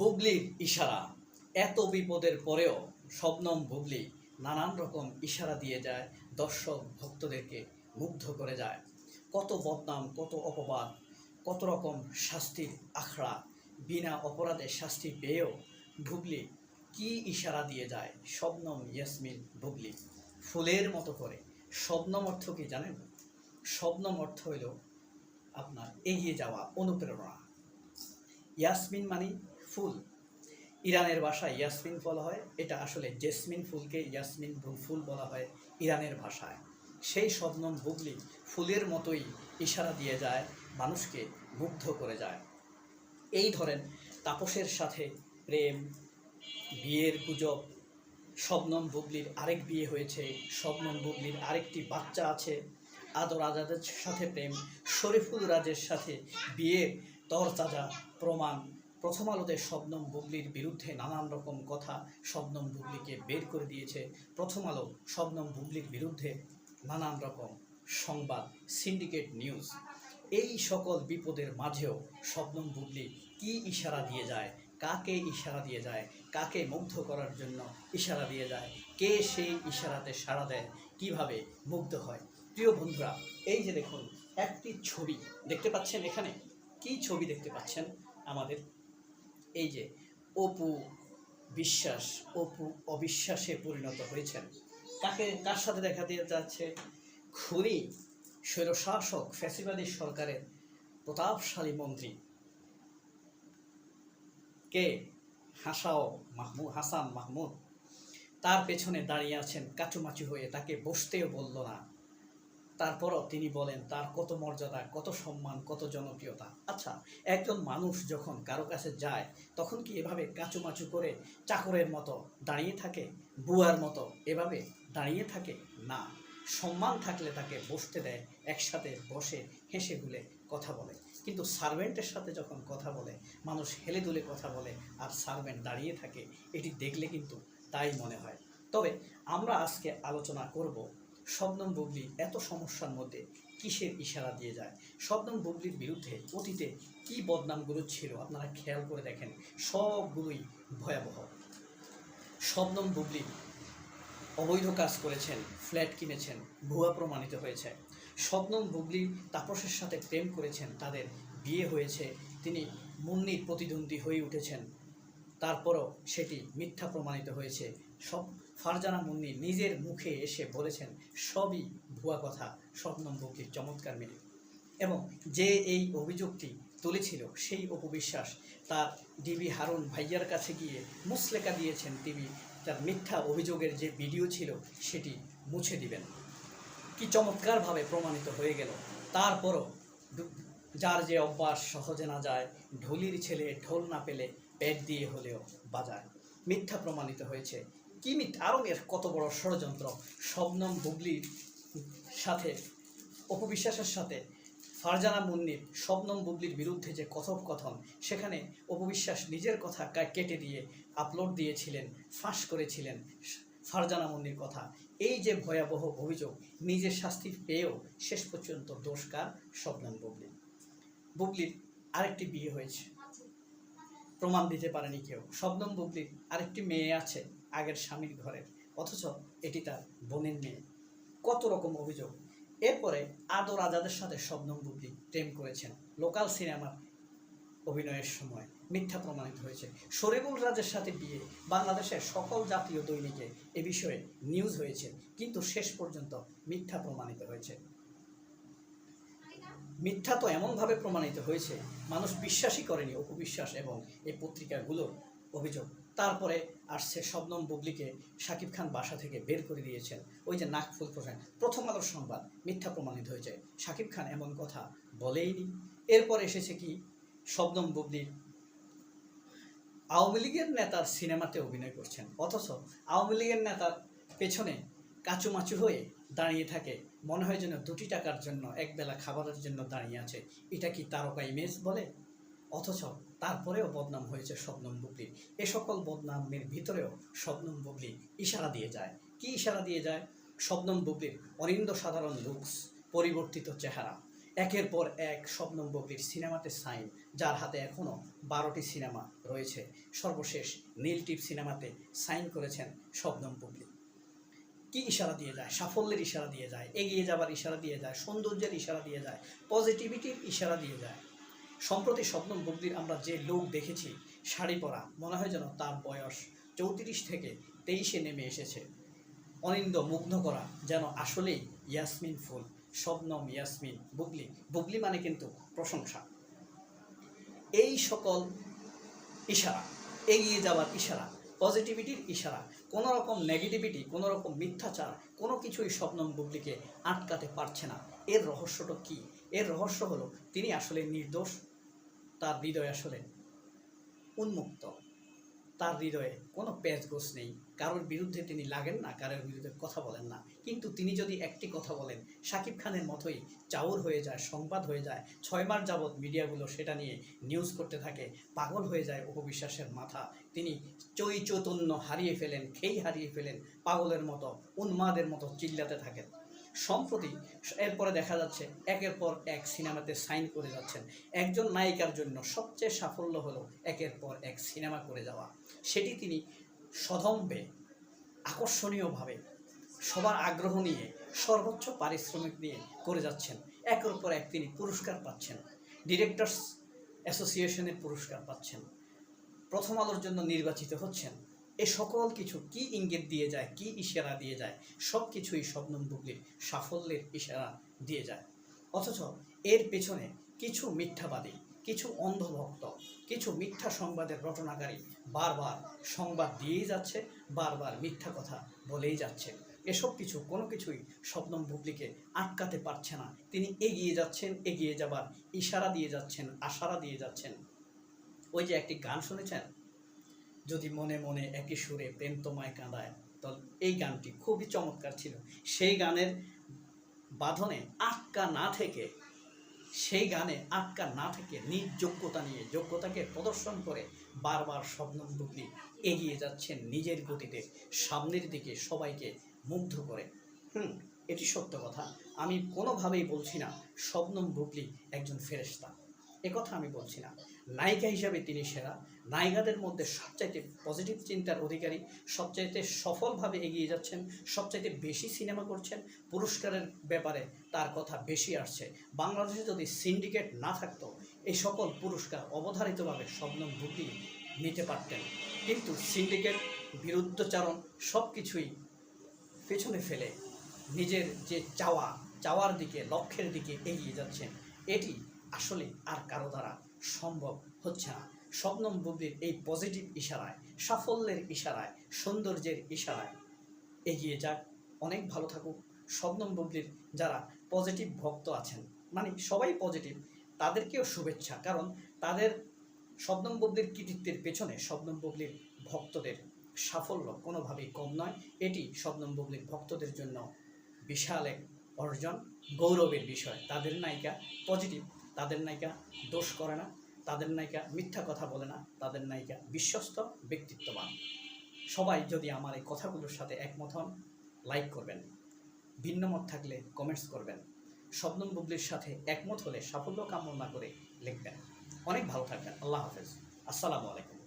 বুবলির ইশারা। এত বিপদের পরেও শবনম বুবলি নানান রকম ইশারা দিয়ে যায়, দর্শক ভক্তদেরকে মুগ্ধ করে যায়। কত বদনাম, কত অপবাদ, কত রকম শাস্তির আখড়া, বিনা অপরাধে শাস্তি পেয়েও ভুগলি কি ইশারা দিয়ে যায় শবনম ইয়াসমিন ভুগলি? ফুলের মতো করে। শবনম অর্থ কি জানেন? শবনম অর্থ হইল আপনার এগিয়ে যাওয়া, অনুপ্রেরণা। ইয়াসমিন মানে ফুল। ইরানের ভাষায় ইয়াসমিন বলা হয়। এটা আসলে জেসমিন ফুলকে ইয়াসমিন ফুল- ফুল বলা হয় ইরানের ভাষায়। সেই শবনম বুবলি ফুলের মতোই ইশারা দিয়ে যায়, মানুষকে মুগ্ধ করে যায়। এই ধরেন তাপসের সাথে প্রেম, বিয়ের গুজব শবনম বুবলির আরেক বিয়ে হয়েছে শবনম বুবলির আরেকটি বাচ্চা আছে, আদর আজাদের সাথে প্রেম, শরীফুল রাজের সাথে বিয়ের তরতাজা প্রমাণ প্রথম আলোতে শবনম বুবলির বিরুদ্ধে নানান রকম কথা শবনম বুবলিকে বের করে দিয়েছে। প্রথম আলো শবনম বুবলির বিরুদ্ধে নানান রকম সংবাদ, সিন্ডিকেট নিউজ। এই সকল বিপদের মাঝেও শবনম বুবলি কি ইশারা দিয়ে যায়, কাকে ইশারা দিয়ে যায়, কাকে মুগ্ধ করার জন্য ইশারা দিয়ে যায়, কে সেই ইশারাতে সাড়া দেয়, কীভাবে মুগ্ধ হয়। প্রিয় বন্ধুরা, এই যে দেখুন, একটি ছবি দেখতে পাচ্ছেন এখানে? কি ছবি দেখতে পাচ্ছেন? আমাদের এই যে অপু বিশ্বাস, অপু অবিশ্বাসে পরিণত হয়েছেন। কাকে, কার সাথে দেখা দিয়ে যাচ্ছে? খুনি, স্বৈরশাসক, ফ্যাসিবাদী সরকারের প্রতাপশালী মন্ত্রী। কে? হাসাও মাহমুদ হাসান মাহমুদ। তার পেছনে দাঁড়িয়ে আছেন কাচুমাচু হয়ে, তাকে বসতেও বলল না। তারপরও তিনি বলেন, তার কত মর্যাদা, কত সম্মান, কত জনপ্রিয়তা। আচ্ছা একজন মানুষ যখন কারও কাছে যায়, তখন কি এভাবে কাঁচুমাচু করে চাকরের মতো দাঁড়িয়ে থাকে, বুয়ার মতো এভাবে দাঁড়িয়ে থাকে? না, সম্মান থাকলে তাকে বসতে দেয়, একসাথে বসে হেসে গুলে কথা বলে। কিন্তু সার্ভেন্টের সাথে যখন কথা বলে, মানুষ হেলে দুলে কথা বলে আর সার্ভেন্ট দাঁড়িয়ে থাকে, এটি দেখলে কিন্তু তাই মনে হয়। তবে আমরা আজকে আলোচনা করব শবনম বুবলি এত সমস্যার মধ্যে কিসের ইশারা দিয়ে যায়? শবনম বুবলির বিরুদ্ধে অতীতে কি বদনামগুলো ছিল? আপনারা খেয়াল করে দেখেন, সবগুলোই ভয়াবহ। শবনম বুবলি অবৈধ কাজ করেছেন, ফ্ল্যাট কিনেছেন, ভুয়া প্রমাণিত হয়েছে। শবনম বুবলি তাপসের সাথে প্রেম করেছেন, তাদের বিয়ে হয়েছে, তিনি মুন্নির প্রতিদ্বন্দ্বী হয়ে উঠেছেন, তারপরও সেটি মিথ্যা প্রমাণিত হয়েছে। সব ফারজানা মুন্নি নিজের মুখে এসে বলেছেন, সবই ভুয়া কথা শবনম বুবলির চমৎকার মেয়ে এবং যে এই অভিযোগটি তুলেছিল, সেই অপবিশ্বাস তার ডিবি হারুন ভাইয়ার কাছে গিয়ে মুসলেকা দিয়েছেন তিনি। তার মিথ্যা অভিযোগের যে ভিডিও ছিল, সেটি মুছে দিবেন। কি চমৎকারভাবে প্রমাণিত হয়ে গেল। তারপরও যার যে অভ্যাস সহজে না যায়, ঢুলির ছেলে ঢোল না পেলে পেট দিয়ে হলেও বাজায়। মিথ্যা প্রমাণিত হয়েছে। কি মিথ্যা আরও এর কত বড় ষড়যন্ত্র। শবনম বুবলির সাথে অপবিশ্বাসের সাথে, ফারজানা মুন্নির, শবনম বুবলির বিরুদ্ধে যে কথোপকথন, সেখানে অপবিশ্বাস নিজের কথা কেটে দিয়ে আপলোড দিয়েছিলেন, ফাঁস করেছিলেন ফারজানা মুন্নির কথা। এই যে ভয়াবহ অভিযোগ নিজের শাস্তি পেয়েও শেষ পর্যন্ত দোষকার শবনম বুবলি। বুবলির আরেকটি বিয়ে হয়েছে। প্রমাণ দিতে পারেনি কেউ। শবনম বুবলির আরেকটি মেয়ে আছে। আগের স্বামীর ঘরের অথচ এটি তার বোনের মেয়ে। কত রকম অভিযোগ। এরপরে আদর আজাদের সাথে শবনম বুবলি প্রেম করেছেন লোকাল সিনেমার অভিনয়ের সময়। মিথ্যা প্রমাণিত হয়েছে। শরীফুল রাজের সাথে বিয়ে। বাংলাদেশের সকল জাতীয় দৈনিকে এ বিষয়ে নিউজ হয়েছে। কিন্তু শেষ পর্যন্ত মিথ্যা প্রমাণিত হয়েছে। মিথ্যা তো এমনভাবে প্রমাণিত হয়েছে, মানুষ বিশ্বাসই করেনি, অপবিশ্বাস এবং এই পত্রিকাগুলোর অভিযোগ। তারপরে আসছে শবনম বুবলিকে শাকিব খান বাসা থেকে বের করে দিয়েছেন। ওই যে নাক ফুল প্রধান প্রথম আলোর সংবাদ, মিথ্যা প্রমাণিত হয়েছে। শাকিব খান এমন কথা বলেইনি। এরপর এসেছে কি? শবনম বুবলির আওয়ামী লীগের নেতার সিনেমাতে অভিনয় করছেন। অথচ আওয়ামী লীগের নেতার পেছনে কাচুমাচু হয়ে দাঁড়িয়ে থাকে। মনে হয় যেন দুটি টাকার জন্য, একবেলা খাবারের জন্য দাঁড়িয়ে আছে। এটা কি তারকা ইমেজ বলে? অথচ তারপরেও বদনাম হয়েছে শবনম বুবলির এ সকল বদনামের ভিতরেও শবনম বুবলি ইশারা দিয়ে যায়। কি ইশারা দিয়ে যায়? শবনম বুবলির অনিন্দ সাধারণ লুকস পরিবর্তিত চেহারা। একের পর এক শবনম বগলির সিনেমাতে সাইন, যার হাতে এখনও বারোটি সিনেমা রয়েছে। সর্বশেষ নীল টিপ সিনেমাতে সাইন করেছেন শবনম বগলি কি ইশারা দিয়ে যায়? সাফল্যের ইশারা দিয়ে যায়। এগিয়ে যাবার ইশারা দিয়ে যায়। সৌন্দর্যের ইশারা দিয়ে যায়। পজিটিভিটির ইশারা দিয়ে যায়। সম্প্রতি স্বপ্নম বুগদির আমরা যে লোক দেখেছি, শাড়ি পরা, মনে হয় যেন তার বয়স চৌত্রিশ থেকে তেইশে নেমে এসেছে। অনিন্দ মুগ্ধ করা যেন আসলেই ইয়াসমিন ফুল শবনম ইয়াসমিন বুগলি বুগলি মানে কিন্তু প্রশংসা। এই সকল ইশারা, এগিয়ে যাওয়ার ইশারা, পজিটিভিটির ইশারা, কোনো রকম নেগেটিভিটি, কোনো রকম মিথ্যাচার, কোনো কিছুই স্বপ্নম বুবলিকে আটকাতে পারছে না। এর রহস্যটা কি? এর রহস্য হলো, তিনি আসলে নির্দোষ তার হৃদয় আসলে উন্মুক্ত। তার হৃদয়ে কোনো প্যাচগোছ নেই। কারোর বিরুদ্ধে তিনি লাগেন না, কারোর বিরুদ্ধে কথা বলেন না। কিন্তু তিনি যদি একটি কথা বলেন, শাকিব খানের মতোই চাউর হয়ে যায়, সংবাদ হয়ে যায়, ছয় মাস যাবৎ মিডিয়াগুলো সেটা নিয়ে নিউজ করতে থাকে, পাগল হয়ে যায় উপবিশ্বাসের মাথা। তিনি চৈ চৈতন্য হারিয়ে ফেলেন, খেই হারিয়ে ফেলেন, পাগলের মতো, উন্মাদের মতো চিল্লাতে থাকেন। সম্প্রতি এরপরে দেখা যাচ্ছে একের পর এক সিনেমাতে সাইন করে যাচ্ছেন। একজন নায়িকার জন্য সবচেয়ে সাফল্য হলো একের পর এক সিনেমা করে যাওয়া। সেটি তিনি সদম্বে আকর্ষণীয়ভাবে সবার আগ্রহ নিয়ে, সর্বোচ্চ পারিশ্রমিক নিয়ে করে যাচ্ছেন। একের পর এক তিনি পুরস্কার পাচ্ছেন। ডিরেক্টরস অ্যাসোসিয়েশনের পুরস্কার পাচ্ছেন। প্রথম আলোর জন্য নির্বাচিত হচ্ছেন। এ সকল কিছু কি ইঙ্গিত দিয়ে যায়, কি ইশারা দিয়ে যায় সব কিছুই শবনম বুবলির সাফল্যের ইশারা দিয়ে যায়। অথচ এর পেছনে কিছু মিথ্যাবাদী, কিছু অন্ধভক্ত, কিছু মিথ্যা সংবাদের রটনাকারী বারবার সংবাদ দিয়েই যাচ্ছে, বারবার মিথ্যা কথা বলেই যাচ্ছে। এসব কিছু কোনো কিছুই স্বপ্নম বুবলিকে আটকাতে পারছে না। তিনি এগিয়ে যাচ্ছেন, এগিয়ে যাবার ইশারা দিয়ে যাচ্ছেন, আশারা দিয়ে যাচ্ছেন। ওই যে একটি গান শুনেছেন? যদি মনে মনে একই সুরে প্রেম তোমায় কাঁদায় তো এই গানটি খুবই চমৎকার ছিল। সেই গানের বাঁধনে আটকা না থেকে, সেই গানে আটকা না থেকে নিজ যোগ্যতা নিয়ে, যোগ্যতাকে প্রদর্শন করে বারবার স্বপ্ন বুবলি এগিয়ে যাচ্ছেন নিজের গতিতে, সামনের দিকে সবাইকে মুগ্ধ করে। হুম, এটি সত্য কথা। আমি কোনোভাবেই বলছি না, শবনম বুবলি একজন ফেরেশতা। একথা আমি বলছি না। নায়িকা হিসাবে তিনি সেরা। নায়িকাদের মধ্যে সবচাইতে পজিটিভ চিন্তার অধিকারী, সবচাইতে সফলভাবে এগিয়ে যাচ্ছেন, সবচাইতে বেশি সিনেমা করছেন, পুরস্কারের ব্যাপারে তার কথা বেশি আসছে। বাংলাদেশে যদি সিন্ডিকেট না থাকতো, এই সকল পুরস্কার অবধারিতভাবে শবনম বুবলি নিতে পারতেন। কিন্তু সিন্ডিকেট বিরুদ্ধচারণ সব কিছুই পেছনে ফেলে নিজের যে চাওয়া, চাওয়ার দিকে, লক্ষ্যের দিকে এগিয়ে যাচ্ছেন। এটি আসলে আর কারও দ্বারা সম্ভব হচ্ছে না। স্বপ্নম বুদ্ধির এই পজিটিভ ইশারায়, সাফল্যের ইশারায়, সৌন্দর্যের ইশারায় এগিয়ে যাক। অনেক ভালো থাকুক। স্বপ্নম বুদ্ধির যারা পজিটিভ ভক্ত আছেন মানে সবাই পজিটিভ তাদেরকেও শুভেচ্ছা। কারণ তাদের শবনম বুবলির কৃতিত্বের পেছনে শবনম বুবলির ভক্তদের সাফল্য কোনোভাবেই কম নয়। এটি শবনম বুবলির ভক্তদের জন্য বিশাল এক অর্জন, গৌরবের বিষয়। তাদের নায়িকা পজিটিভ তাদের নায়িকা দোষ করে না, তাদের নায়িকা মিথ্যা কথা বলে না, তাদের নায়িকা বিশ্বস্ত ব্যক্তিত্ববান। সবাই যদি আমার এই কথাগুলোর সাথে একমত হন, লাইক করবেন ভিন্নমত থাকলে কমেন্টস করবেন, শবনম বুবলির সাথে একমত হলে সাফল্য কামনা করে লিখবেন। অনেক ভালো থাকবেন, আল্লাহ হাফেজ। আসসালামু আলাইকুম।